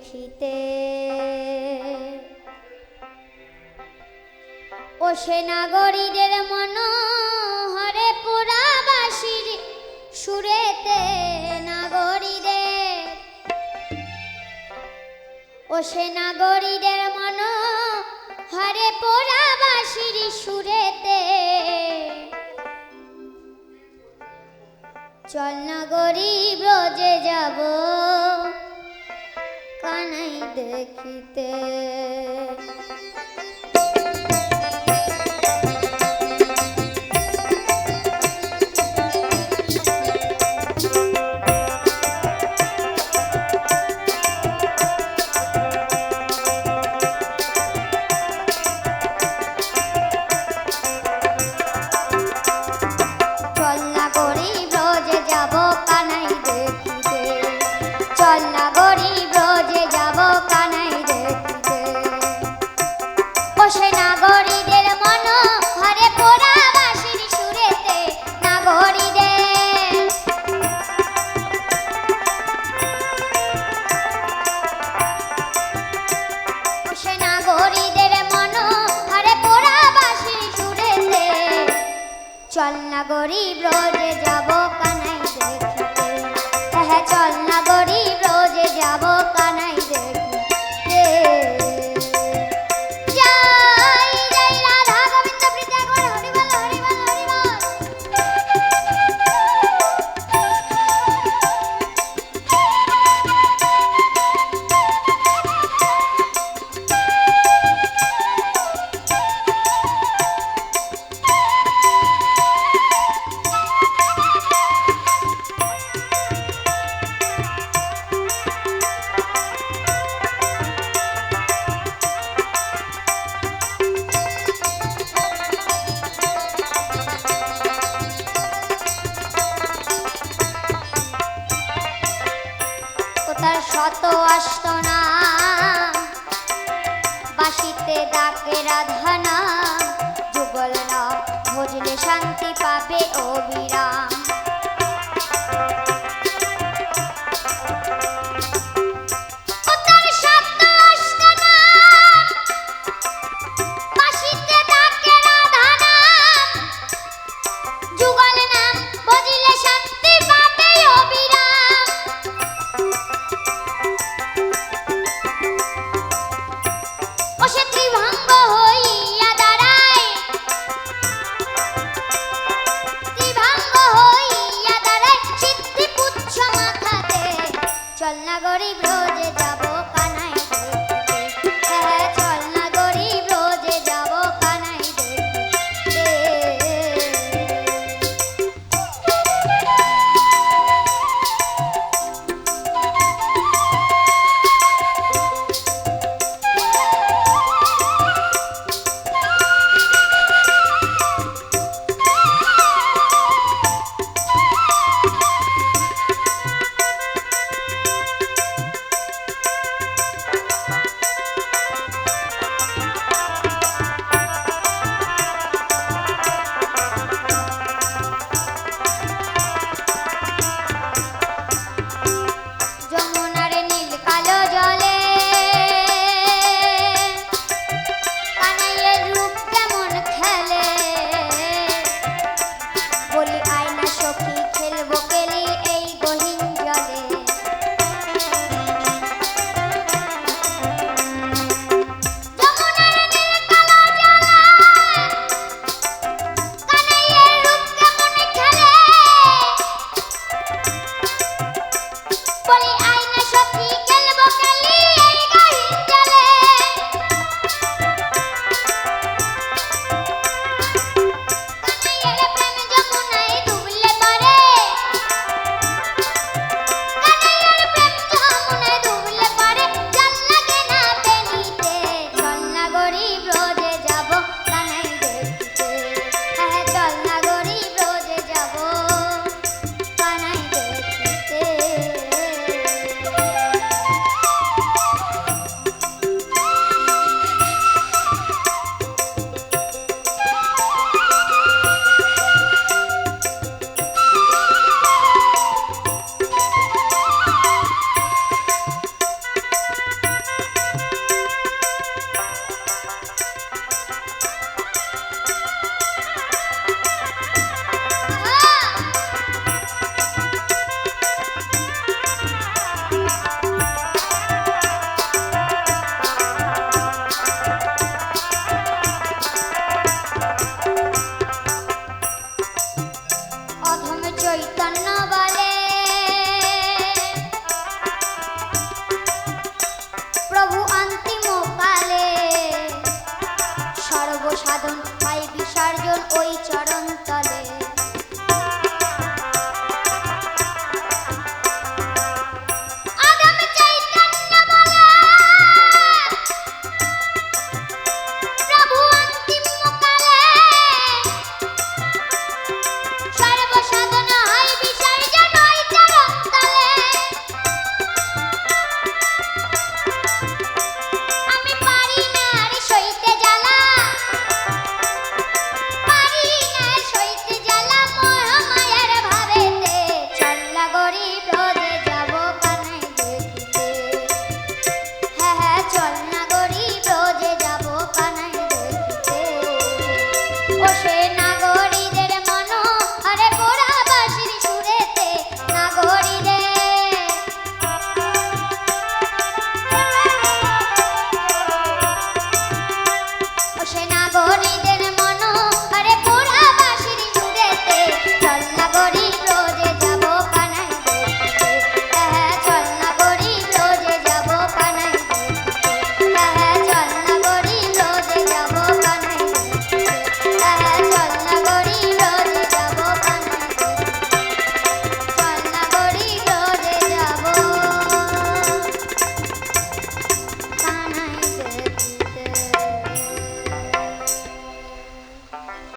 দেখিতে। ও সে নাগরীদের মন হরে পুরাবাসীর সুরেতে নাগরীদের। ও সে নাগরীদের মন হরে পোড়াবাসীর সুরেতে। চল নগরী ব্রজে যাব। কানাই দেখিতে চল চল না গরিব রোজে যাব কানাই দেখিতে। হ্যাঁ চল না গরিব রোজে যাব কানাই দেখিতে। ডাকে রাধানা যুগল না ভজলে শান্তি পাবে অবিরাম। চল না গরিব রোজে যাব।